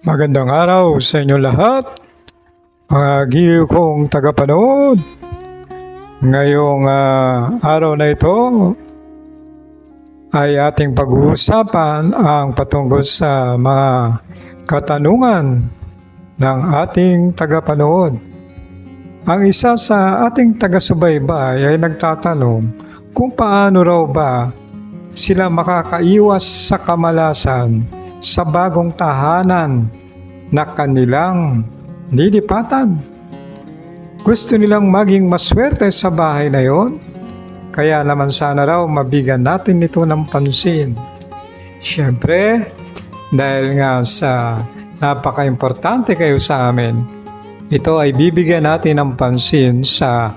Magandang araw sa inyo lahat, mga giliw kong tagapanood. Ngayong ah, araw na ito ay ating pag-uusapan ang patungkol sa mga katanungan ng ating tagapanood. Ang isa sa ating taga-subaybay ay nagtatanong kung paano raw ba sila makakaiwas sa kamalasan sa bagong tahanan na kanilang nilipatan. Gusto nilang maging maswerte sa bahay na yon, kaya naman sana raw mabigyan natin ito ng pansin. Siyempre, dahil nga sa napaka-importante kayo sa amin, ito ay bibigyan natin ng pansin sa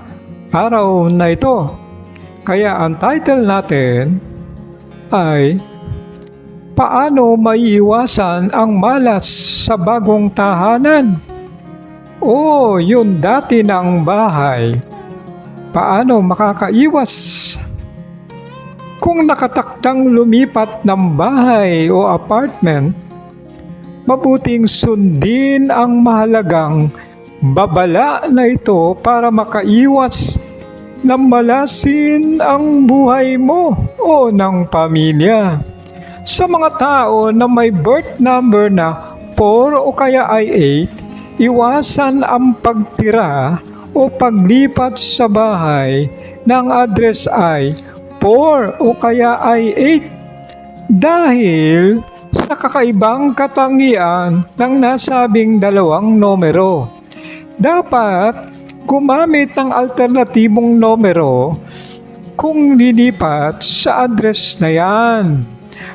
araw na ito. Kaya ang title natin ay Paano maiiwasan ang malas sa bagong tahanan? O yun dati ng bahay. Paano makakaiwas? Kung nakatakdang lumipat ng bahay o apartment, mabuting sundin ang mahalagang babala na ito para makaiwas na malasin ang buhay mo o ng pamilya. Sa mga tao na may birth number na 4 o kaya ay 8, iwasan ang pagtira o paglipat sa bahay ng address ay 4 o kaya ay 8 dahil sa kakaibang katangian ng nasabing dalawang numero. Dapat gumamit ng alternatibong numero kung lilipat sa address na yan.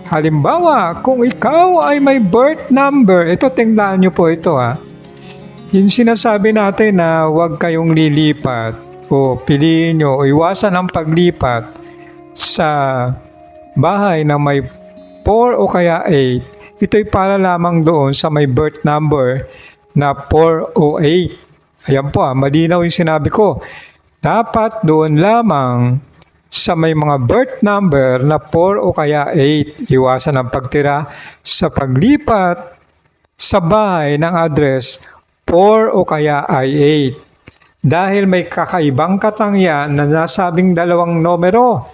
Halimbawa, kung ikaw ay may birth number, ito tingnan nyo po ito ha. Yung sinasabi natin na huwag kayong lilipat o piliin nyo o iwasan ang paglipat sa bahay na may 4 o kaya 8, ito'y para lamang doon sa may birth number na 4 o 8. Ayan po ah, malinaw yung sinabi ko. Dapat doon lamang sa may mga birth number na 4 o kaya 8. Iwasan ang pagtira sa paglipat sa bahay ng address 4 o kaya ay 8. Dahil may kakaibang katangyan na nasabing dalawang numero,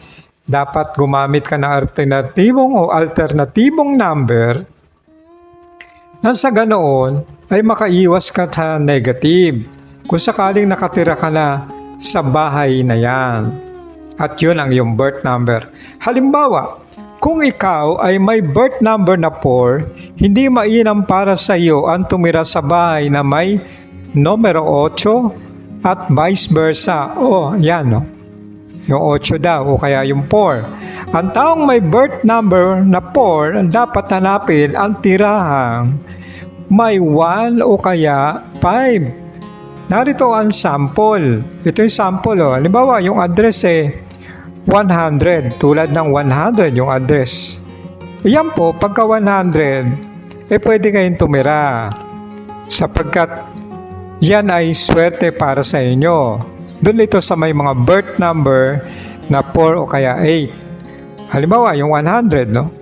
dapat gumamit ka ng alternatibong o alternatibong number na sa ganoon ay makaiwas ka sa negative kung sakaling nakatira ka na sa bahay na yan. At yun ang iyong birth number. Halimbawa, kung ikaw ay may birth number na 4, hindi mainam para sa iyo ang tumira sa bahay na may numero 8 at vice versa. O, yan no. Yung 8 daw o kaya yung 4. Ang taong may birth number na 4, dapat hanapin ang tirahang may 1 o kaya 5. Narito ang sample. Ito yung sample. Oh. Halimbawa, yung address eh, 100. Tulad ng 100 yung address. Yan po, pagka 100, eh pwede kayong tumira. Sapagkat yan ay swerte para sa inyo. Doon ito sa may mga birth number na 4 o kaya 8. Halimbawa, yung 100, no?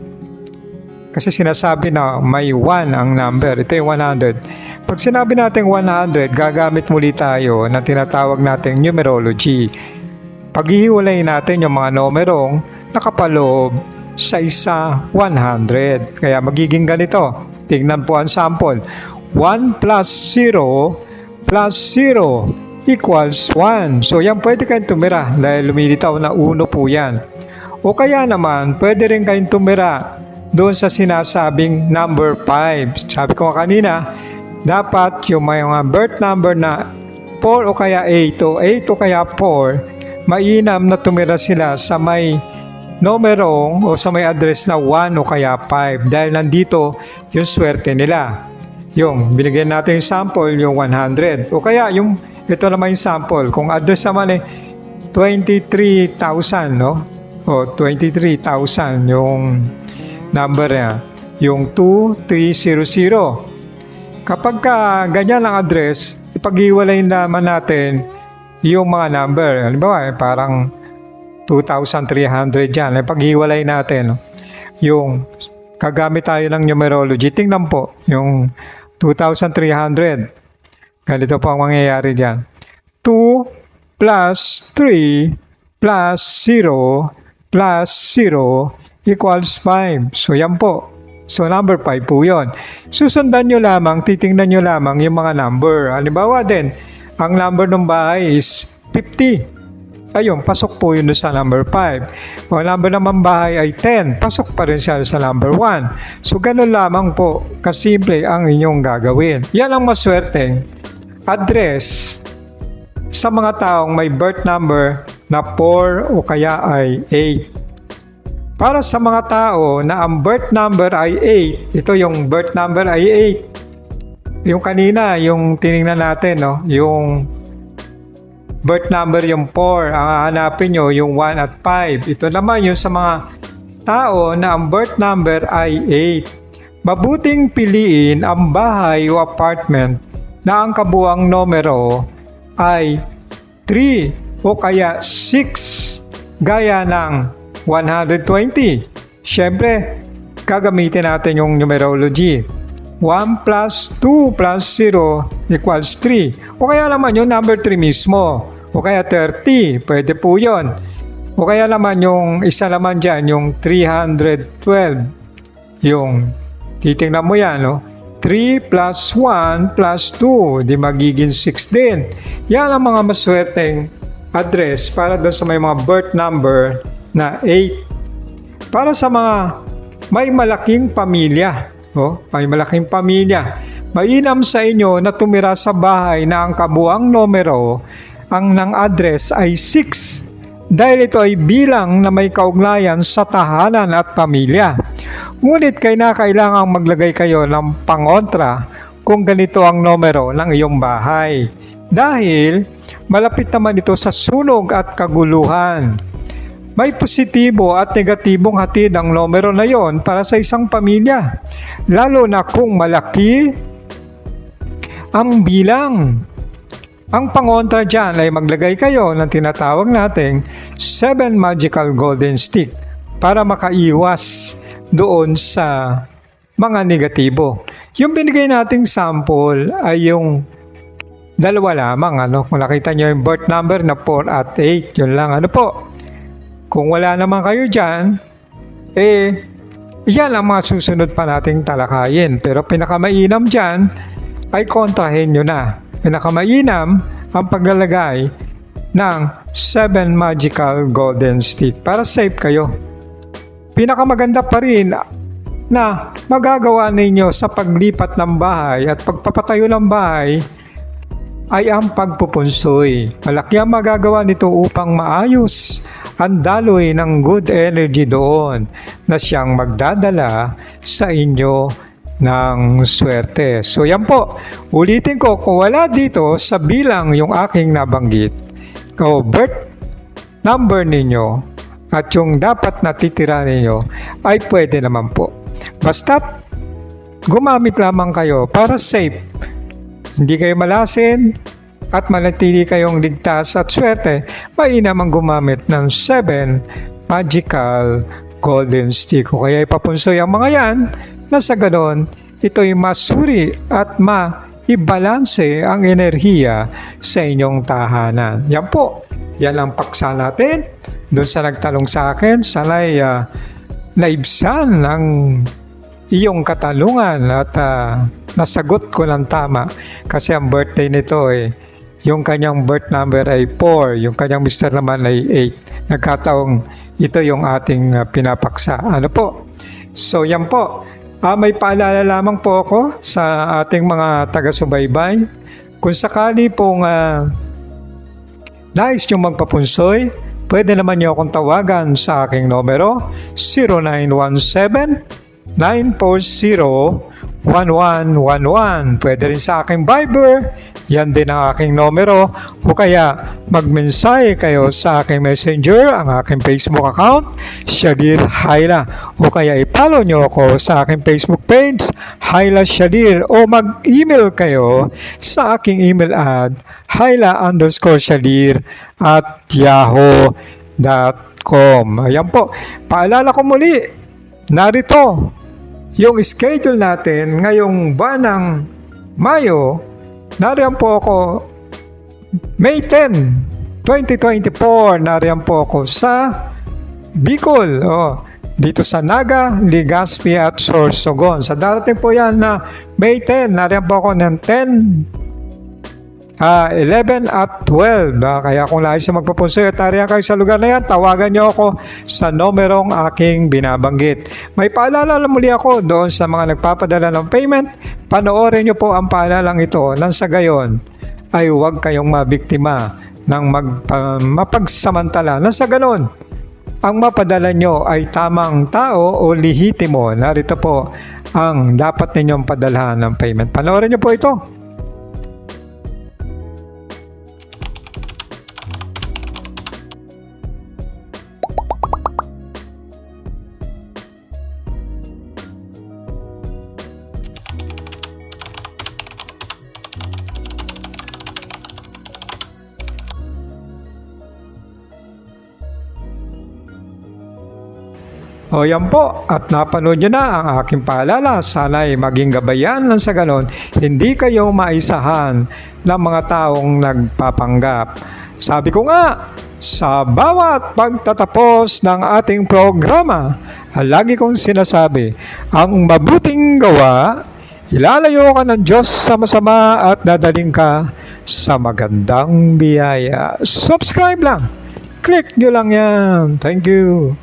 Kasi sinasabi na may 1 ang number. Ito yung 100. Pag sinabi natin 100, gagamit muli tayo ng tinatawag nating numerology. Paghihiwalay natin yung mga numerong nakapaloob sa isa 100. Kaya magiging ganito. Tingnan po ang sample. 1 plus 0 plus 0 equals 1. So yan pwede kayong tumira dahil lumilitaw na uno po yan. O kaya naman, pwede rin kayong tumira doon sa sinasabing number 5. Sabi ko kanina, dapat yung mga birth number na 4 o kaya 8 o 8 o kaya 4, mainam na tumira sila sa may numerong o sa may address na 1 o kaya 5 dahil nandito yung swerte nila. Yung binigyan natin yung sample, yung 100. O kaya yung, ito naman yung sample. Kung address naman eh, 23,000, no? O 23,000 yung number niya. Yung 2300. Kapag ka ganyan ang address, ipag-iwalay naman natin yung mga number. Halimbawa, eh, parang 2,300 yan. Ipag-iwalay natin. no? Yung kagamit tayo ng numerology. Tingnan po, yung 2,300. Ganito po ang mangyayari dyan. 2 plus 3 plus 0 plus 0 equals 5. So yan po. So number 5 po yon. Susundan nyo lamang, titingnan nyo lamang yung mga number. Halimbawa din, ang number ng bahay is 50. Ayun, pasok po yun sa number 5. O ang number naman bahay ay 10. Pasok pa rin siya sa number 1. So ganun lamang po kasimple ang inyong gagawin. Yan ang maswerte. Address sa mga taong may birth number na 4 o kaya ay 8. Para sa mga tao na ang birth number ay 8, ito yung birth number ay 8. Yung kanina, yung tiningnan natin, no? yung birth number yung 4, ang hahanapin nyo yung 1 at 5. Ito naman yung sa mga tao na ang birth number ay 8. Mabuting piliin ang bahay o apartment na ang kabuang numero ay 3 o kaya 6 gaya ng 120. Siyempre, gagamitin natin yung numerology. 1 plus 2 plus 0 equals 3. O kaya naman yung number 3 mismo. O kaya 30, pwede po yun. O kaya naman yung isa naman dyan, yung 312. Yung titingnan mo yan, no? 3 plus 1 plus 2, di magiging 6 din. Yan ang mga maswerteng address para doon sa may mga birth number na 8. Para sa mga may malaking pamilya, oh, may malaking pamilya, mainam sa inyo na tumira sa bahay na ang kabuang numero ang ng address ay 6 dahil ito ay bilang na may kaugnayan sa tahanan at pamilya. Ngunit kay na kailangang maglagay kayo ng pangontra kung ganito ang numero ng iyong bahay. Dahil malapit naman ito sa sunog at kaguluhan. May positibo at negatibong hatid ang numero na yon para sa isang pamilya. Lalo na kung malaki ang bilang. Ang pangontra dyan ay maglagay kayo ng tinatawag nating 7 magical golden stick para makaiwas doon sa mga negatibo. Yung binigay nating sample ay yung dalawa lamang. Ano? Kung nakita nyo yung birth number na 4 at 8, yun lang. Ano po? Kung wala naman kayo dyan, eh, yan ang mga susunod pa nating talakayin. Pero pinakamainam dyan ay kontrahin nyo na. Pinakamainam ang paglalagay ng 7 magical golden stick para safe kayo. Pinakamaganda pa rin na magagawa ninyo sa paglipat ng bahay at pagpapatayo ng bahay ay ang pagpupunsoy. Malaki ang magagawa nito upang maayos ang daloy ng good energy doon na siyang magdadala sa inyo ng swerte. So yan po, ulitin ko, kung wala dito sa bilang yung aking nabanggit, o birth number ninyo at yung dapat natitira ninyo ay pwede naman po. Basta't gumamit lamang kayo para safe. Hindi kayo malasin at manatili kayong ligtas at swerte, mainam ang gumamit ng 7 magical golden stick. O kaya ipapunsoy ang mga yan na sa ganon, ito'y masuri at maibalanse ang enerhiya sa inyong tahanan. Yan po, yan ang paksa natin. Doon sa nagtanong sa akin, sana'y uh, naibsan ang iyong katanungan at uh, nasagot ko ng tama kasi ang birthday nito eh yung kanyang birth number ay 4, yung kanyang mister naman ay 8. Nagkataong ito yung ating uh, pinapaksa. Ano po? So yan po. Ah, may paalala lamang po ako sa ating mga taga-subaybay. Kung sakali pong uh, nais nyo magpapunsoy, pwede naman nyo akong tawagan sa aking numero 0917 940 1111. Pwede rin sa aking Viber, yan din ang aking numero. O kaya magmensahe kayo sa aking messenger, ang aking Facebook account, Shadir Haila. O kaya i-follow nyo ako sa aking Facebook page, Haila Shadir. O mag-email kayo sa aking email ad, Haila underscore Shadir at yahoo.com. Ayan po. Paalala ko muli, narito yung schedule natin ngayong buwan ng Mayo, nariyan po ako May 10, 2024, nariyan po ako sa Bicol. Oh, dito sa Naga, Legazpi at Sorsogon. Sa darating po yan na May 10, nariyan po ako ng 10, ah 11 at 12. Ah, kaya kung nais na magpapunso at nariyan kayo sa lugar na yan, tawagan niyo ako sa numerong aking binabanggit. May paalala lang muli ako doon sa mga nagpapadala ng payment. Panoorin niyo po ang paalalang ito nang sa gayon ay huwag kayong mabiktima ng magpa- mapagsamantala. Nang sa ganon, ang mapadala nyo ay tamang tao o lihitimo. Narito po ang dapat ninyong padalhan ng payment. Panoorin nyo po ito. O yan po, at napanood nyo na ang aking paalala. Sana'y maging gabayan lang sa ganon, hindi kayo maisahan ng mga taong nagpapanggap. Sabi ko nga, sa bawat pagtatapos ng ating programa, lagi kong sinasabi, ang mabuting gawa, ilalayo ka ng Diyos sa masama at dadaling ka sa magandang biyaya. Subscribe lang. Click nyo lang yan. Thank you.